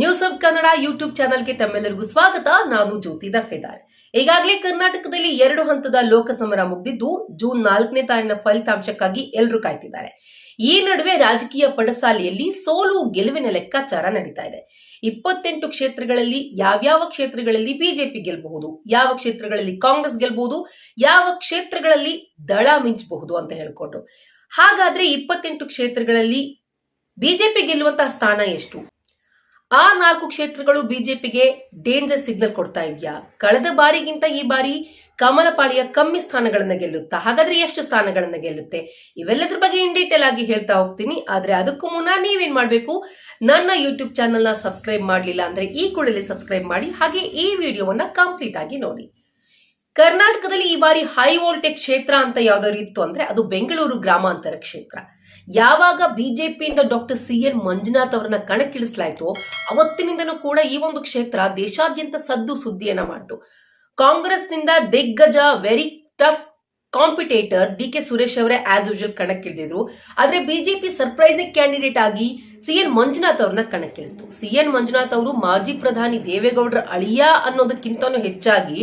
News of Kannada YouTube ಚಾನೆಲ್ಗೆ ತಮ್ಮೆಲ್ಲರಿಗೂ ಸ್ವಾಗತ. ನಾನು ಜ್ಯೋತಿ ದಫೇದಾರ್ ಈಗಾಗಲೇ ಕರ್ನಾಟಕದಲ್ಲಿ ಎರಡು ಹಂತದ ಲೋಕಸಮರ ಮುಗಿದಿದ್ದು, ಜೂನ್ ನಾಲ್ಕನೇ ತಾರೀನ ಫಲಿತಾಂಶಕ್ಕಾಗಿ ಎಲ್ಲರೂ ಕಾಯ್ತಿದ್ದಾರೆ. ಈ ನಡುವೆ ರಾಜಕೀಯ ಪಡಸಾಲೆಯಲ್ಲಿ ಸೋಲು ಗೆಲುವಿನ ಲೆಕ್ಕಾಚಾರ ನಡೀತಾ ಇದೆ. ಇಪ್ಪತ್ತೆಂಟು ಕ್ಷೇತ್ರಗಳಲ್ಲಿ ಯಾವ್ಯಾವ ಕ್ಷೇತ್ರಗಳಲ್ಲಿ ಬಿಜೆಪಿ ಗೆಲ್ಬಹುದು, ಯಾವ ಕ್ಷೇತ್ರಗಳಲ್ಲಿ ಕಾಂಗ್ರೆಸ್ ಗೆಲ್ಬಹುದು, ಯಾವ ಕ್ಷೇತ್ರಗಳಲ್ಲಿ ದಳ ಮಿಂಚಬಹುದು ಅಂತ ಹೇಳ್ಕೊಂಡು. ಹಾಗಾದ್ರೆ ಇಪ್ಪತ್ತೆಂಟು ಕ್ಷೇತ್ರಗಳಲ್ಲಿ ಬಿಜೆಪಿ ಗೆಲ್ಲುವಂತಹ ಸ್ಥಾನ ಎಷ್ಟು? ಆ ನಾಲ್ಕು ಕ್ಷೇತ್ರಗಳು ಬಿಜೆಪಿಗೆ ಡೇಂಜರ್ ಸಿಗ್ನಲ್ ಕೊಡ್ತಾ ಇದೆಯಾ ಕಳೆದ ಬಾರಿಗಿಂತ ಈ ಬಾರಿ ಕಮಲಪಾಳಿಯ ಕಮ್ಮಿ ಸ್ಥಾನಗಳನ್ನ ಗೆಲ್ಲುತ್ತಾ? ಹಾಗಾದ್ರೆ ಎಷ್ಟು ಸ್ಥಾನಗಳನ್ನ ಗೆಲ್ಲುತ್ತೆ? ಇವೆಲ್ಲದ್ರ ಬಗ್ಗೆ ಇನ್ ಡೀಟೇಲ್ ಆಗಿ ಹೇಳ್ತಾ ಹೋಗ್ತೀನಿ. ಆದ್ರೆ ಅದಕ್ಕೂ ಮುನ್ನ ನೀವೇನ್ ಮಾಡ್ಬೇಕು? ನನ್ನ ಯೂಟ್ಯೂಬ್ ಚಾನೆಲ್ನ ಸಬ್ಸ್ಕ್ರೈಬ್ ಮಾಡಲಿಲ್ಲ ಅಂದ್ರೆ ಈ ಕೂಡಲೇ ಸಬ್ಸ್ಕ್ರೈಬ್ ಮಾಡಿ. ಹಾಗೆ ಈ ವಿಡಿಯೋವನ್ನ ಕಂಪ್ಲೀಟ್ ಆಗಿ ನೋಡಿ. ಕರ್ನಾಟಕದಲ್ಲಿ ಈ ಬಾರಿ ಹೈ ವೋಲ್ಟೇಜ್ ಕ್ಷೇತ್ರ ಅಂತ ಯಾವ್ದಾದ್ರು ಇತ್ತು ಅಂದ್ರೆ ಅದು ಬೆಂಗಳೂರು ಗ್ರಾಮಾಂತರ ಕ್ಷೇತ್ರ. ಯಾವಾಗ ಬಿಜೆಪಿಯಿಂದ ಡಾಕ್ಟರ್ ಸಿ ಎನ್ ಮಂಜುನಾಥ್ ಅವರನ್ನ ಕಣಕ್ಕಿಳಿಸಲಾಯಿತು ಅವತ್ತಿನಿಂದನೂ ಕೂಡ ಈ ಒಂದು ಕ್ಷೇತ್ರ ದೇಶಾದ್ಯಂತ ಸದ್ದು ಸುದ್ದಿಯನ್ನ ಮಾಡಿತು. ಕಾಂಗ್ರೆಸ್ನಿಂದ ದಿಗ್ಗಜ very tough competitor D K Suresh ಅವರೇ ಆಸ್ ಯೂಶಲ್ ಕಣಕ್ಕಿಳಿದಿದ್ರು. ಆದ್ರೆ ಬಿಜೆಪಿ ಸರ್ಪ್ರೈಸಿಂಗ್ ಕ್ಯಾಂಡಿಡೇಟ್ ಆಗಿ ಸಿ ಎನ್ ಮಂಜುನಾಥ್ ಅವ್ರನ್ನ ಕಣಕ್ಕಿಳಿಸಿತು. ಸಿ ಎನ್ ಮಂಜುನಾಥ್ ಅವರು ಮಾಜಿ ಪ್ರಧಾನಿ ದೇವೇಗೌಡರ ಅಳಿಯ ಅನ್ನೋದಕ್ಕಿಂತನೂ ಹೆಚ್ಚಾಗಿ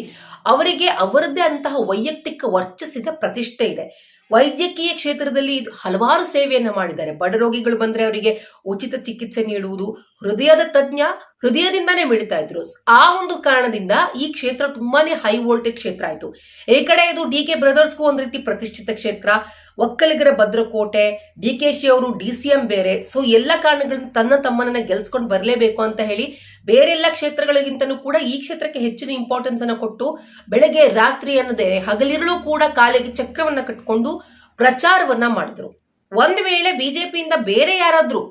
ಅವರಿಗೆ ಅವರದ್ದೇ ಅಂತಹ ವೈಯಕ್ತಿಕ ವರ್ಚಸ್ಸಿದ ಪ್ರತಿಷ್ಠೆ ಇದೆ. ವೈದ್ಯಕೀಯ ಕ್ಷೇತ್ರದಲ್ಲಿ ಹಲವಾರು ಸೇವೆಯನ್ನು ಮಾಡಿದ್ದಾರೆ. ಬಡ ರೋಗಿಗಳು ಬಂದ್ರೆ ಅವರಿಗೆ ಉಚಿತ ಚಿಕಿತ್ಸೆ ನೀಡುವುದು, ಹೃದಯದ ತಜ್ಞ ಹೃದಯದಿಂದಾನೇ ಮಿಡಿತಾ ಇದ್ರು. ಆ ಒಂದು ಕಾರಣದಿಂದ ಈ ಕ್ಷೇತ್ರ ತುಂಬಾನೇ ಹೈ ವೋಲ್ಟೇಜ್ ಕ್ಷೇತ್ರ ಆಯಿತು. ಈ ಕಡೆ ಇದು ಡಿ ಕೆ ಬ್ರದರ್ಸ್ಗೂ ಒಂದು ರೀತಿ ಪ್ರತಿಷ್ಠಿತ ಕ್ಷೇತ್ರ ಒಕ್ಕಲಿಗರ ಭದ್ರಕೋಟೆ, ಡಿ ಕೆ ಶಿ ಅವರು, ಡಿ ಸಿ ಎಂ ಬೇರೆ. ಸೊ ಎಲ್ಲ ಕಾರಣಗಳನ್ನು ತನ್ನ ತಮ್ಮನನ್ನ ಗೆಲ್ಸ್ಕೊಂಡು ಬರಲೇಬೇಕು ಅಂತ ಹೇಳಿ ಬೇರೆಲ್ಲ ಕ್ಷೇತ್ರಗಳಿಗಿಂತನೂ ಕೂಡ ಈ ಕ್ಷೇತ್ರಕ್ಕೆ ಹೆಚ್ಚಿನ ಇಂಪಾರ್ಟೆನ್ಸ್ ಅನ್ನು ಕೊಟ್ಟು ಬೆಳಗ್ಗೆ ರಾತ್ರಿ ಅನ್ನದೇ ಹಗಲಿರುಳು ಕೂಡ ಕಾಲಿಗೆ ಚಕ್ರವನ್ನ ಕಟ್ಕೊಂಡು ಪ್ರಚಾರವನ್ನ ಮಾಡಿದ್ರು. ಒಂದ್ ವೇಳೆ ಬಿಜೆಪಿಯಿಂದ ಬೇರೆ ಯಾರಾದ್ರೂ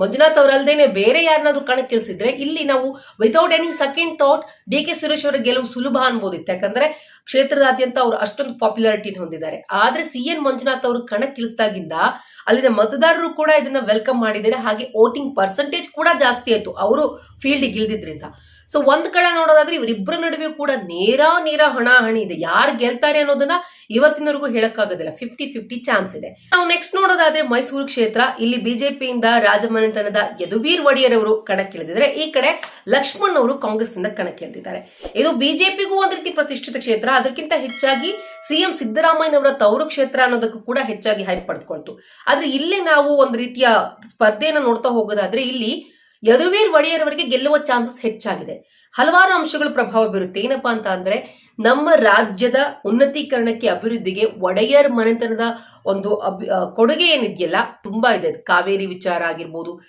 ಮಂಜುನಾಥ್ ಅವರಲ್ಲದೇನೆ ಬೇರೆ ಯಾರನ್ನಾದ್ರೂ ಕಣಕ್ಕಿಳಿಸಿದ್ರೆ ಇಲ್ಲಿ ನಾವು without any second thought D K Suresh ಅವರ ಗೆಲುವು ಸುಲಭ ಅನ್ಬೋದಿತ್ತು. ಯಾಕಂದ್ರೆ ಕ್ಷೇತ್ರದಾದ್ಯಂತ ಅವರು ಅಷ್ಟೊಂದು ಪಾಪ್ಯುಲಾರಿಟಿನ ಹೊಂದಿದ್ದಾರೆ. ಆದ್ರೆ ಸಿ ಎನ್ ಮಂಜುನಾಥ್ ಅವರು ಕಣಕ್ಕಿಳಿಸಿದಾಗಿಂದ ಅಲ್ಲಿನ ಮತದಾರರು ಕೂಡ ಇದನ್ನ ವೆಲ್ಕಮ್ ಮಾಡಿದ್ದಾರೆ. ಹಾಗೆ ವೋಟಿಂಗ್ ಪರ್ಸೆಂಟೇಜ್ ಕೂಡ ಜಾಸ್ತಿ ಆಯ್ತು. ಅವರು ಫೀಲ್ಡ್ ಗಿಲ್ದಿದ್ರಿಂದ. ಸೊ ಒಂದ್ ಕಡೆ ನೋಡೋದಾದ್ರೆ ಇವರಿಬ್ಬರ ನಡುವೆ ಕೂಡ ನೇರ ನೇರ ಹಣಾಹಣಿ ಇದೆ. ಯಾರು ಗೆಲ್ತಾರೆ ಅನ್ನೋದನ್ನ ಇವತ್ತಿನವರೆಗೂ ಹೇಳಕ್ಕಾಗೋದಿಲ್ಲ. ಫಿಫ್ಟಿ ಫಿಫ್ಟಿ ಚಾನ್ಸ್ ಇದೆ. ನಾವು ನೆಕ್ಸ್ಟ್ ನೋಡೋದಾದ್ರೆ ಮೈಸೂರು ಕ್ಷೇತ್ರ. ಇಲ್ಲಿ ಬಿಜೆಪಿಯಿಂದ ರಾಜಮನೆತನದ ಯದುವೀರ್ ಒಡೆಯರ್ ಅವರು ಕಣಕ್ಕಿಳಿದಿದ್ದಾರೆ. ಈ ಕಡೆ ಲಕ್ಷ್ಮಣ್ ಅವರು ಕಾಂಗ್ರೆಸ್ನಿಂದ ಕಣಕ್ಕಿಳಿದಿದ್ದಾರೆ. ಇದು ಬಿಜೆಪಿಗೂ ಒಂದ್ ರೀತಿ ಪ್ರತಿಷ್ಠಿತ ಕ್ಷೇತ್ರ. ಅದಕ್ಕಿಂತ ಹೆಚ್ಚಾಗಿ ಸಿಎಂ ಸಿದ್ದರಾಮಯ್ಯನವರ ತವರು ಕ್ಷೇತ್ರ ಅನ್ನೋದಕ್ಕೂ ಕೂಡ ಹೆಚ್ಚಾಗಿ ಹೈಪ್ ಪಡೆದುಕೊಳ್ತು. ಆದ್ರೆ ಇಲ್ಲಿ ನಾವು ಒಂದ್ ರೀತಿಯ ಸ್ಪರ್ಧೆಯನ್ನು ನೋಡ್ತಾ ಹೋಗೋದಾದ್ರೆ ಇಲ್ಲಿ ಯದುವೀರ್ ಒಡೆಯರ್ ಅವರಿಗೆ ಗೆಲ್ಲುವ ಚಾನ್ಸಸ್ ಹೆಚ್ಚಾಗಿದೆ. ಹಲವಾರು ಅಂಶಗಳು ಪ್ರಭಾವ ಬೀರುತ್ತೆ. ಏನಪ್ಪಾ ಅಂತ ಅಂದ್ರೆ, ನಮ್ಮ ರಾಜ್ಯದ ಉನ್ನತೀಕರಣಕ್ಕೆ ಅಭಿವೃದ್ಧಿಗೆ ಒಡೆಯರ್ ಮನೆತನದ ಒಂದು ಕೊಡುಗೆ ಏನಿದೆಯಲ್ಲ ತುಂಬಾ ಇದೆ. ಕಾವೇರಿ ವಿಚಾರ ಆಗಿರ್ಬೋದು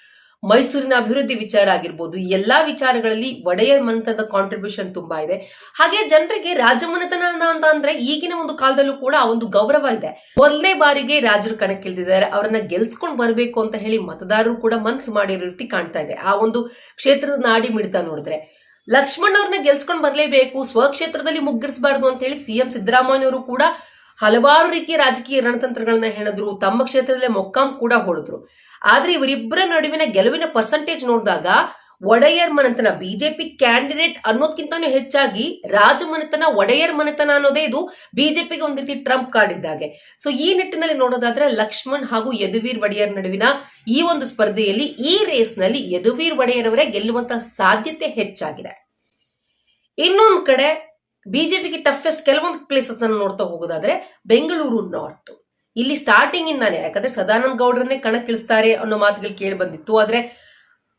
ಮೈಸೂರಿನ ಅಭಿವೃದ್ಧಿ ವಿಚಾರ ಆಗಿರ್ಬೋದು ಎಲ್ಲಾ ವಿಚಾರಗಳಲ್ಲಿ ಒಡೆಯರ್ ಮನೆತನದ ಕಾಂಟ್ರಿಬ್ಯೂಷನ್ ತುಂಬಾ ಇದೆ. ಹಾಗೆ ಜನರಿಗೆ ರಾಜಮನೆತನ ಅಂತ ಅಂದ್ರೆ ಈಗಿನ ಒಂದು ಕಾಲದಲ್ಲೂ ಕೂಡ ಆ ಒಂದು ಗೌರವ ಇದೆ. ಮೊದಲನೇ ಬಾರಿಗೆ ರಾಜರು ಕಣಕ್ಕಿಳಿದಿದ್ದಾರೆ, ಅವರನ್ನ ಗೆಲ್ಸ್ಕೊಂಡ್ ಬರಬೇಕು ಅಂತ ಹೇಳಿ ಮತದಾರರು ಕೂಡ ಮನಸ್ಸು ಮಾಡಿರೋ ರೀತಿ ಕಾಣ್ತಾ ಇದೆ. ಆ ಒಂದು ಕ್ಷೇತ್ರದ ನಾಡಿ ಮಿಡ್ತಾ ನೋಡಿದ್ರೆ. ಲಕ್ಷ್ಮಣ್ ಅವ್ರನ್ನ ಗೆಲ್ಸ್ಕೊಂಡು ಬರಲೇಬೇಕು, ಸ್ವಕ್ಷೇತ್ರದಲ್ಲಿ ಮುಗ್ಗಿರಿಸಬಾರ್ದು ಅಂತ ಹೇಳಿ ಸಿಎಂ ಸಿದ್ದರಾಮಯ್ಯ ಅವರು ಕೂಡ ಹಲವಾರು ರೀತಿಯ ರಾಜಕೀಯ ರಣತಂತ್ರಗಳನ್ನ ಹೆಣದ್ರು, ತಮ್ಮ ಕ್ಷೇತ್ರದಲ್ಲೇ ಮೊಕ್ಕಾಂ ಕೂಡ ಹೊಡೆದ್ರು. ಆದ್ರೆ ಇವರಿಬ್ಬರ ನಡುವಿನ ಗೆಲುವಿನ ಪರ್ಸೆಂಟೇಜ್ ನೋಡಿದಾಗ ಒಡೆಯರ್ ಮನೆತನ ಬಿಜೆಪಿ ಕ್ಯಾಂಡಿಡೇಟ್ ಅನ್ನೋದ್ಕಿಂತಾನು ಹೆಚ್ಚಾಗಿ ರಾಜ ಮನೆತನ, ಒಡೆಯರ್ ಮನೆತನ ಅನ್ನೋದೇ ಇದು ಬಿಜೆಪಿಗೆ ಒಂದ್ ರೀತಿ ಟ್ರಂಪ್ ಕಾರ್ಡ್ ಇದ್ದಾಗೆ. ಸೊ ಈ ನಿಟ್ಟಿನಲ್ಲಿ ನೋಡೋದಾದ್ರೆ ಲಕ್ಷ್ಮಣ್ ಹಾಗೂ ಯದುವೀರ್ ಒಡೆಯರ್ ನಡುವಿನ ಈ ಒಂದು ಸ್ಪರ್ಧೆಯಲ್ಲಿ ಈ ರೇಸ್ನಲ್ಲಿ ಯದುವೀರ್ ಒಡೆಯರ್ ಅವರೇ ಗೆಲ್ಲುವಂತಹ ಸಾಧ್ಯತೆ ಹೆಚ್ಚಾಗಿದೆ. ಇನ್ನೊಂದು ಕಡೆ ಬಿಜೆಪಿಗೆ ಟಫೆಸ್ಟ್ ಕೆಲವೊಂದು ಪ್ಲೇಸಸ್ ನೋಡ್ತಾ ಹೋಗೋದಾದ್ರೆ ಬೆಂಗಳೂರು ನಾರ್ತ್ ಇಲ್ಲಿ ಸ್ಟಾರ್ಟಿಂಗ್ ಇಂದಾನೆ, ಯಾಕಂದ್ರೆ ಸದಾನಂದ ಗೌಡ್ರನ್ನೇ ಕಣಕ್ಕಿಳಿಸ್ತಾರೆ ಅನ್ನೋ ಮಾತುಗಳು ಕೇಳಿ ಬಂದಿತ್ತು. ಆದ್ರೆ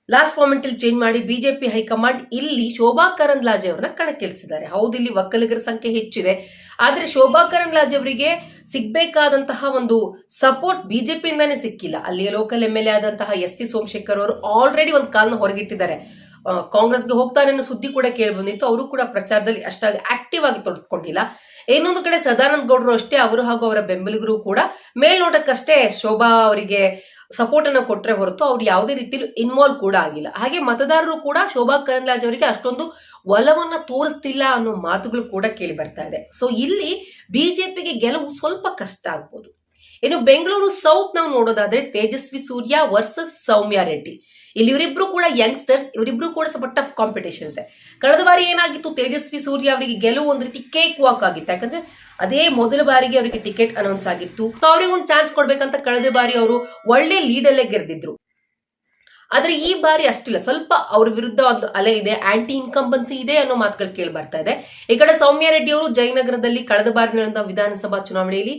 ಲಾಸ್ಟ್ ಮೂಮೆಂಟ್ ಅಲ್ಲಿ ಚೇಂಜ್ ಮಾಡಿ ಬಿಜೆಪಿ ಹೈಕಮಾಂಡ್ ಇಲ್ಲಿ ಶೋಭಾ ಕರಂದ್ಲಾಜೆ ಅವರನ್ನ ಕಣಕ್ಕಿಳಿಸಿದ್ದಾರೆ. ಹೌದು, ಇಲ್ಲಿ ಒಕ್ಕಲಿಗರ ಸಂಖ್ಯೆ ಹೆಚ್ಚಿದೆ. ಆದ್ರೆ ಶೋಭಾ ಕರಂದ್ಲಾಜೆ ಅವರಿಗೆ ಸಿಗ್ಬೇಕಾದಂತಹ ಒಂದು ಸಪೋರ್ಟ್ ಬಿಜೆಪಿಯಿಂದಾನೇ ಸಿಕ್ಕಿಲ್ಲ. ಅಲ್ಲಿಯ ಲೋಕಲ್ ಎಂ ಎಲ್ ಎ ಆದಂತಹ ಎಸ್ ಟಿ ಸೋಮಶೇಖರ್ ಅವರು ಆಲ್ರೆಡಿ ಒಂದು ಕಾಲ್ನ ಹೊರಗಿಟ್ಟಿದ್ದಾರೆ. ಕಾಂಗ್ರೆಸ್ಗೆ ಹೋಗ್ತಾರೆ ಅನ್ನೋ ಸುದ್ದಿ ಕೂಡ ಕೇಳಿ ಬಂದಿತ್ತು. ಅವರು ಕೂಡ ಪ್ರಚಾರದಲ್ಲಿ ಅಷ್ಟಾಗಿ ಆಕ್ಟಿವ್ ಆಗಿ ತೊಡಸ್ಕೊಂಡಿಲ್ಲ ಇನ್ನೊಂದು ಕಡೆ ಸದಾನಂದ ಗೌಡರು ಅಷ್ಟೇ, ಅವರು ಹಾಗೂ ಅವರ ಬೆಂಬಲಿಗರು ಕೂಡ ಮೇಲ್ನೋಟಕ್ಕಷ್ಟೇ ಶೋಭಾ ಅವರಿಗೆ ಸಪೋರ್ಟ್ ಅನ್ನ ಕೊಟ್ಟರೆ ಹೊರತು ಅವ್ರು ಯಾವುದೇ ರೀತಿಯಲ್ಲಿ ಇನ್ವಾಲ್ವ್ ಕೂಡ ಆಗಿಲ್ಲ. ಹಾಗೆ ಮತದಾರರು ಕೂಡ ಶೋಭಾ ಕರಂದ್ಲಾಜ್ ಅವರಿಗೆ ಅಷ್ಟೊಂದು ಒಲವನ್ನ ತೋರಿಸ್ತಿಲ್ಲ ಅನ್ನೋ ಮಾತುಗಳು ಕೂಡ ಕೇಳಿ ಬರ್ತಾ ಇದೆ. ಸೊ ಇಲ್ಲಿ ಬಿಜೆಪಿಗೆ ಗೆಲುವು ಸ್ವಲ್ಪ ಕಷ್ಟ ಆಗ್ಬೋದು. ಇನ್ನು ಬೆಂಗಳೂರು ಸೌತ್ ನಾವು ನೋಡೋದಾದ್ರೆ ತೇಜಸ್ವಿ ಸೂರ್ಯ ವರ್ಸಸ್ ಸೌಮ್ಯ ರೆಡ್ಡಿ. ಇಲ್ಲಿ ಇವರಿಬ್ರು ಕೂಡ ಯಂಗ್ಸ್ಟರ್ಸ್ ಇವರಿಬ್ರು ಕೂಡ ಸ್ವಲ್ಪ ಟಫ್ ಕಾಂಪಿಟೇಷನ್ ಇದೆ. ಕಳೆದ ಬಾರಿ ಏನಾಗಿತ್ತು? ತೇಜಸ್ವಿ ಸೂರ್ಯ ಅವರಿಗೆ ಗೆಲುವು ಒಂದ್ ರೀತಿ ಕೇಕ್ ವಾಕ್ ಆಗಿತ್ತು. ಯಾಕಂದ್ರೆ ಅದೇ ಮೊದಲ ಬಾರಿಗೆ ಅವರಿಗೆ ಟಿಕೆಟ್ ಅನೌನ್ಸ್ ಆಗಿತ್ತು. ಸೊ ಅವ್ರಿಗೆ ಒಂದು ಚಾನ್ಸ್ ಕೊಡ್ಬೇಕಂತ ಕಳೆದ ಬಾರಿ ಅವರು ಒಳ್ಳೆ ಲೀಡಲ್ಲೇ ಗೆದ್ದಿದ್ರು. ಆದ್ರೆ ಈ ಬಾರಿ ಅಷ್ಟಿಲ್ಲ. ಸ್ವಲ್ಪ ಅವ್ರ ವಿರುದ್ಧ ಒಂದು ಅಲೆ ಇದೆ ಆಂಟಿ ಇನ್ಕಂಬನ್ಸಿ ಇದೆ ಅನ್ನೋ ಮಾತುಗಳು ಕೇಳಿ ಬರ್ತಾ ಇದೆ. ಈ ಕಡೆ ಸೌಮ್ಯ ರೆಡ್ಡಿ ಅವರು ಜಯನಗರದಲ್ಲಿ ಕಳೆದ ಬಾರಿ ನಡೆದ ವಿಧಾನಸಭಾ ಚುನಾವಣೆಯಲ್ಲಿ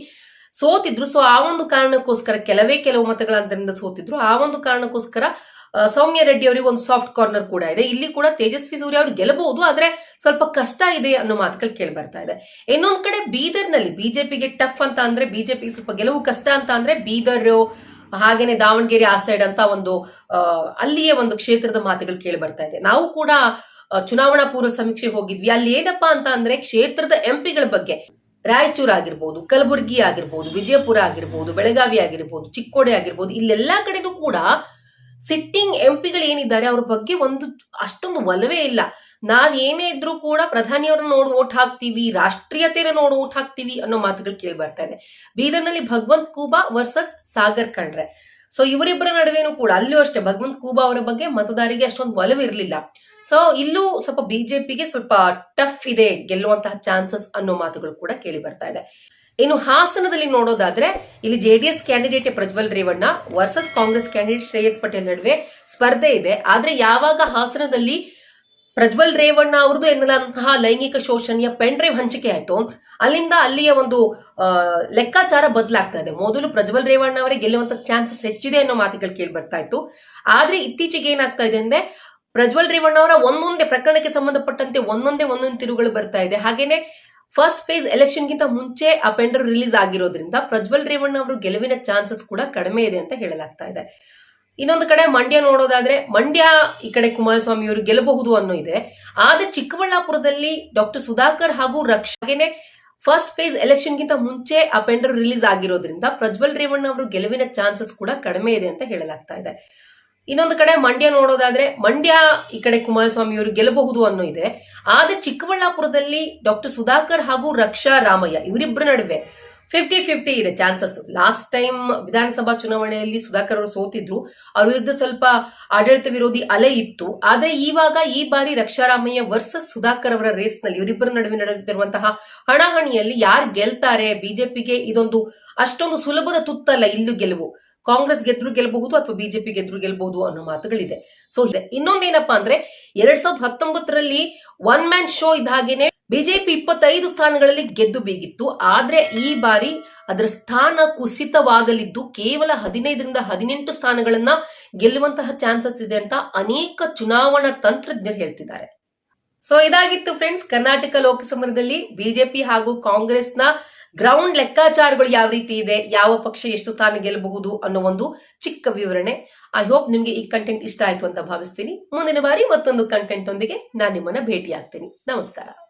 ಸೋತಿದ್ರು. ಸೊ ಆ ಒಂದು ಕಾರಣಕ್ಕೋಸ್ಕರ ಕೆಲವೇ ಕೆಲವು ಮತಗಳ ಅಂತರಿಂದ ಸೋತಿದ್ರು. ಆ ಒಂದು ಕಾರಣಕ್ಕೋಸ್ಕರ ಸೌಮ್ಯ ರೆಡ್ಡಿ ಅವರಿಗೆ ಒಂದು ಸಾಫ್ಟ್ ಕಾರ್ನರ್ ಕೂಡ ಇದೆ. ಇಲ್ಲಿ ಕೂಡ ತೇಜಸ್ವಿ ಸೂರ್ಯ ಅವರು ಗೆಲ್ಲಬಹುದು ಆದ್ರೆ ಸ್ವಲ್ಪ ಕಷ್ಟ ಇದೆ ಅನ್ನೋ ಮಾತುಗಳು ಕೇಳಿ ಬರ್ತಾ ಇದೆ. ಇನ್ನೊಂದ್ ಕಡೆ ಬೀದರ್ನಲ್ಲಿ ಬಿಜೆಪಿಗೆ ಟಫ್ ಅಂತ ಅಂದ್ರೆ ಬಿಜೆಪಿ ಸ್ವಲ್ಪ ಗೆಲುವು ಕಷ್ಟ ಅಂತ ಅಂದ್ರೆ, ಬೀದರ್, ಹಾಗೇನೆ ದಾವಣಗೆರೆ ಆ ಸೈಡ್ ಅಂತ ಒಂದು ಅಲ್ಲಿಯೇ ಒಂದು ಕ್ಷೇತ್ರದ ಮಾತುಗಳು ಕೇಳಿ ಬರ್ತಾ ಇದೆ. ನಾವು ಕೂಡ ಚುನಾವಣಾ ಪೂರ್ವ ಸಮೀಕ್ಷೆ ಹೋಗಿದ್ವಿ. ಅಲ್ಲಿ ಏನಪ್ಪಾ ಅಂತ ಅಂದ್ರೆ, ಕ್ಷೇತ್ರದ ಎಂಪಿಗಳ ಬಗ್ಗೆ. ರಾಯಚೂರು ಆಗಿರ್ಬೋದು, ಕಲಬುರಗಿ ಆಗಿರ್ಬೋದು, ವಿಜಯಪುರ ಆಗಿರ್ಬೋದು, ಬೆಳಗಾವಿ ಆಗಿರ್ಬೋದು, ಚಿಕ್ಕೋಡೆ ಆಗಿರ್ಬೋದು, ಇಲ್ಲೆಲ್ಲಾ ಕಡೆನೂ ಕೂಡ ಸಿಟ್ಟಿಂಗ್ ಎಂಪಿಗಳು ಏನಿದ್ದಾರೆ ಅವ್ರ ಬಗ್ಗೆ ಒಂದು ಅಷ್ಟೊಂದು ಒಲವೇ ಇಲ್ಲ. ನಾವ್ ಏನೇ ಇದ್ರೂ ಕೂಡ ಪ್ರಧಾನಿಯವ್ರನ್ನ ನೋಡಿ, ಓಟ್ ಹಾಕ್ತೀವಿ, ರಾಷ್ಟ್ರೀಯತೆನ ನೋಡಿ, ಓಟ್ ಹಾಕ್ತೀವಿ ಅನ್ನೋ ಮಾತುಗಳು ಕೇಳಿ ಬರ್ತಾ ಇದೆ. ಬೀದರ್ನಲ್ಲಿ ಭಗವಂತ್ ಕೂಬಾ ವರ್ಸಸ್ ಸಾಗರ್ ಖಂಡ್ರೆ ಸೊ ಇವರಿಬ್ಬರ ನಡುವೆನೂ ಕೂಡ ಅಲ್ಲೂ ಅಷ್ಟೇ ಭಗವಂತ್ ಕೂಬಾ ಅವರ ಬಗ್ಗೆ ಮತದಾರಿಗೆ ಅಷ್ಟೊಂದು ಒಲವು ಇರಲಿಲ್ಲ. ಸೊ ಇಲ್ಲೂ ಸ್ವಲ್ಪ ಬಿಜೆಪಿಗೆ ಸ್ವಲ್ಪ ಟಫ್ ಇದೆ ಗೆಲ್ಲುವಂತಹ ಚಾನ್ಸಸ್ ಅನ್ನೋ ಮಾತುಗಳು ಕೂಡ ಕೇಳಿ ಬರ್ತಾ ಇದೆ. ಇನ್ನು ಹಾಸನದಲ್ಲಿ ನೋಡೋದಾದ್ರೆ, ಇಲ್ಲಿ JDS candidate Prajwal Revanna versus Congress candidate Shreyas Patel ನಡುವೆ ಸ್ಪರ್ಧೆ ಇದೆ. ಆದ್ರೆ ಯಾವಾಗ ಹಾಸನದಲ್ಲಿ ಪ್ರಜ್ವಲ್ ರೇವಣ್ಣ ಅವ್ರದ್ದು ಎನ್ನಲಾದಂತಹ ಲೈಂಗಿಕ ಶೋಷಣೆಯ ಪೆನ್ ಡ್ರೈವ್ ಹಂಚಿಕೆ ಆಯ್ತು. ಅಲ್ಲಿಂದ ಅಲ್ಲಿಯ ಒಂದು ಲೆಕ್ಕಾಚಾರ ಬದಲಾಗ್ತಾ ಇದೆ. ಮೊದಲು ಪ್ರಜ್ವಲ್ ರೇವಣ್ಣ ಅವರೇ ಗೆಲ್ಲುವಂತ ಚಾನ್ಸಸ್ ಹೆಚ್ಚಿದೆ ಅನ್ನೋ ಮಾತುಗಳು ಕೇಳಿ ಬರ್ತಾ ಇತ್ತು. ಆದ್ರೆ ಇತ್ತೀಚೆಗೆ ಏನಾಗ್ತಾ ಇದೆ ಅಂದ್ರೆ, ಪ್ರಜ್ವಲ್ ರೇವಣ್ಣ ಅವರ ಒಂದೊಂದೇ ಪ್ರಕರಣಕ್ಕೆ ಸಂಬಂಧಪಟ್ಟಂತೆ ಒಂದೊಂದೇ ಒಂದೊಂದು ತಿರುಗಳು ಬರ್ತಾ ಇದೆ. ಹಾಗೇನೆ ಫಸ್ಟ್ ಫೇಸ್ ಎಲೆಕ್ಷನ್ ಗಿಂತ ಮುಂಚೆ ಆ ಪೆಂಡರ್ ರಿಲೀಸ್ ಆಗಿರೋದ್ರಿಂದ ಪ್ರಜ್ವಲ್ ರೇವಣ್ಣ ಅವರು ಗೆಲುವಿನ ಚಾನ್ಸಸ್ ಕೂಡ ಕಡಿಮೆ ಇದೆ ಅಂತ ಹೇಳಲಾಗ್ತಾ ಇದೆ. ಇನ್ನೊಂದು ಕಡೆ ಮಂಡ್ಯ ನೋಡೋದಾದ್ರೆ ಮಂಡ್ಯ ಈ ಕಡೆ ಕುಮಾರಸ್ವಾಮಿ ಅವರು ಗೆಲ್ಲಬಹುದು ಅನ್ನೋ ಇದೆ. ಆದ್ರೆ ಚಿಕ್ಕಬಳ್ಳಾಪುರದಲ್ಲಿ ಡಾಕ್ಟರ್ ಸುಧಾಕರ್ ಹಾಗೂ ರಕ್ಷ ಹಾಗೇನೆ ಫಸ್ಟ್ ಫೇಸ್ ಎಲೆಕ್ಷನ್ ಗಿಂತ ಮುಂಚೆ ಆ ಪೆಂಡರ್ ರಿಲೀಸ್ ಆಗಿರೋದ್ರಿಂದ ಪ್ರಜ್ವಲ್ ರೇವಣ್ಣ ಅವರು ಗೆಲುವಿನ ಚಾನ್ಸಸ್ ಕೂಡ ಕಡಿಮೆ ಇದೆ ಅಂತ ಹೇಳಲಾಗ್ತಾ ಇದೆ. ಇನ್ನೊಂದು ಕಡೆ ಮಂಡ್ಯ ನೋಡೋದಾದ್ರೆ ಮಂಡ್ಯ ಈ ಕಡೆ ಕುಮಾರಸ್ವಾಮಿ ಅವರು ಗೆಲ್ಲಬಹುದು ಅನ್ನೋ ಇದೆ. ಆದ್ರೆ ಚಿಕ್ಕಬಳ್ಳಾಪುರದಲ್ಲಿ ಡಾಕ್ಟರ್ ಸುಧಾಕರ್ ಹಾಗೂ ರಕ್ಷಾ ರಾಮಯ್ಯ ಇವರಿಬ್ಬರ ನಡುವೆ ಫಿಫ್ಟಿ ಫಿಫ್ಟಿ ಇದೆ ಚಾನ್ಸಸ್ ಲಾಸ್ಟ್ ಟೈಮ್ ವಿಧಾನಸಭಾ ಚುನಾವಣೆಯಲ್ಲಿ ಸುಧಾಕರ್ ಅವರು ಸೋತಿದ್ರು, ಅವ್ರ ವಿರುದ್ಧ ಸ್ವಲ್ಪ ಆಡಳಿತ ವಿರೋಧಿ ಅಲೆ ಇತ್ತು. ಆದ್ರೆ ಇವಾಗ ಈ ಬಾರಿ ರಕ್ಷಾರಾಮಯ್ಯ ವರ್ಸಸ್ ಸುಧಾಕರ್ ಅವರ ರೇಸ್ನಲ್ಲಿ ಇವರಿಬ್ಬರ ನಡುವೆ ನಡೆಯುತ್ತಿರುವಂತಹ ಹಣಾಹಣಿಯಲ್ಲಿ ಯಾರು ಗೆಲ್ತಾರೆ, ಬಿಜೆಪಿಗೆ ಇದೊಂದು ಅಷ್ಟೊಂದು ಸುಲಭದ ತುತ್ತಲ್ಲ ಇಲ್ಲೂ ಗೆಲುವು. ಕಾಂಗ್ರೆಸ್ ಗೆದ್ರು ಗೆಲ್ಲಬಹುದು ಅಥವಾ ಬಿಜೆಪಿ ಗೆದ್ರು ಗೆಲ್ಲಬಹುದು ಅನ್ನೋ ಮಾತುಗಳಿದೆ. ಸೊ ಇನ್ನೊಂದೇನಪ್ಪಾ ಅಂದ್ರೆ ಎರಡ್ ಸಾವಿರದ ಹತ್ತೊಂಬತ್ತರಲ್ಲಿ ಒನ್ ಮ್ಯಾನ್ ಶೋ ಇದ್ದ ಹಾಗೇನೆ ಬಿಜೆಪಿ ಇಪ್ಪತ್ತೈದು ಸ್ಥಾನಗಳಲ್ಲಿ ಗೆದ್ದು ಬೀಗಿತ್ತು. ಆದ್ರೆ ಈ ಬಾರಿ ಅದರ ಸ್ಥಾನ ಕುಸಿತವಾಗಲಿದ್ದು ಕೇವಲ ಹದಿನೈದರಿಂದ ಹದಿನೆಂಟು ಸ್ಥಾನಗಳನ್ನ ಗೆಲ್ಲುವಂತಹ ಚಾನ್ಸಸ್ ಇದೆ ಅಂತ ಅನೇಕ ಚುನಾವಣಾ ತಂತ್ರಜ್ಞರು ಹೇಳ್ತಿದ್ದಾರೆ. ಸೊ ಇದಾಗಿತ್ತು ಫ್ರೆಂಡ್ಸ್ ಕರ್ನಾಟಕ ಲೋಕಸಭಾದಲ್ಲಿ ಬಿಜೆಪಿ ಹಾಗೂ ಕಾಂಗ್ರೆಸ್ನ ಗ್ರೌಂಡ್ ಲೆಕ್ಕಾಚಾರಗಳು ಯಾವ ರೀತಿ ಇದೆ, ಯಾವ ಪಕ್ಷ ಎಷ್ಟು ಸ್ಥಾನ ಗೆಲ್ಲಬಹುದು ಅನ್ನೋ ಒಂದು ಚಿಕ್ಕ ವಿವರಣೆ. ಐ ಹೋಪ್ ನಿಮ್ಗೆ ಈ ಕಂಟೆಂಟ್ ಇಷ್ಟ ಆಯ್ತು ಅಂತ ಭಾವಿಸ್ತೀನಿ. ಮುಂದಿನ ಬಾರಿ ಮತ್ತೊಂದು ಕಂಟೆಂಟ್ ಒಂದಿಗೆ ನಾನು ನಿಮ್ಮನ್ನ ಭೇಟಿ ಆಗ್ತೀನಿ ನಮಸ್ಕಾರ.